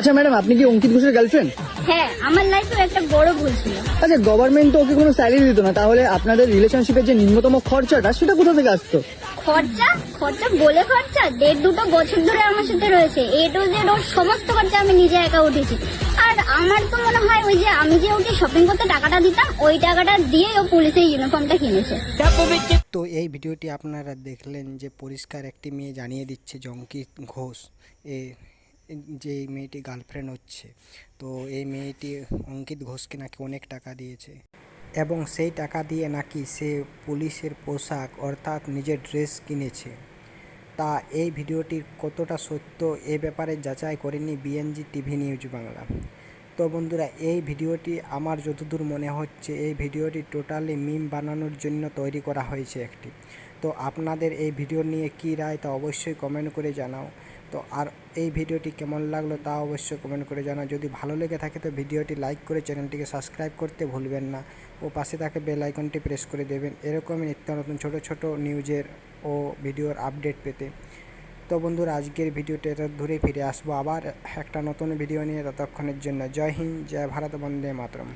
আচ্ছা ম্যাডাম আপনি কি অঙ্কিত ঘোষের গার্লফ্রেন্ড হ্যাঁ আমার লাইফে একটা বড় ভুল ছিল। আচ্ছা গভর্নমেন্ট তো ওকে কোনো স্যালারি দিত না তাহলে আপনাদের রিলেশনশিপের যে নিম্নতম খরচাটা সেটা কোথা থেকে আসতো? খরচা? খরচা বলে খরচা? দেড় দুটো বছর ধরে আমার সাথে রয়েছে। এ টু জেড ওর সমস্ত খরচা আমি নিজে একা উঠেছি। আর আমার তো মনে হয় ওই যে আমি যে ওকে শপিং করতে টাকাটা দিতাম ওই টাকাটা দিয়ে ও পুলিশের ইউনিফর্মটা কিনেছে। তো এই ভিডিওটি আপনারা দেখলেন যে পরিষ্কার একটি মেয়ে জানিয়ে দিচ্ছে জঙ্কিত ঘোষ এ যে এই মেয়েটি গার্লফ্রেন্ড হচ্ছে, তো এই মেয়েটি অঙ্কিত ঘোষকে নাকি অনেক টাকা দিয়েছে। এবং সেই টাকা দিয়ে নাকি সে পুলিশের পোশাক অর্থাৎ নিজের ড্রেস কিনেছে। তা এই ভিডিওটির কতটা সত্য এ ব্যাপারে যাচাই করেনি বিএনজি টিভি নিউজ বাংলা। তো বন্ধুরা, এই ভিডিওটি আমার যতদূর মনে হচ্ছে, এই ভিডিওটি টোটালি মিম বানানোর জন্য তৈরি করা হয়েছে একটি। তো আপনাদের এই ভিডিও নিয়ে কী রায়, তা অবশ্যই কমেন্ট করে জানাও। তো আর এই ভিডিওটি কেমন লাগল, তা অবশ্যই কমেন্ট করে জানাও। যদি ভালো লেগে থাকে, তো ভিডিওটি লাইক করে চ্যানেলটিকে সাবস্ক্রাইব করতে ভুলবেন না। ও পাশে থাকে বেল আইকনটি প্রেস করে দেবেন। এরকমই নিত্য নতুন ছোটো ছোটো নিউজের ও ভিডিওর আপডেট পেতে। তো বন্ধুরা, আজকের ভিডিওটা এটা ধরে ফিরে আসব আবার একটা নতুন ভিডিও নিয়ে ততক্ষণের জন্য। জয় হিন্দ, জয় ভারত, বন্দে মাতরম।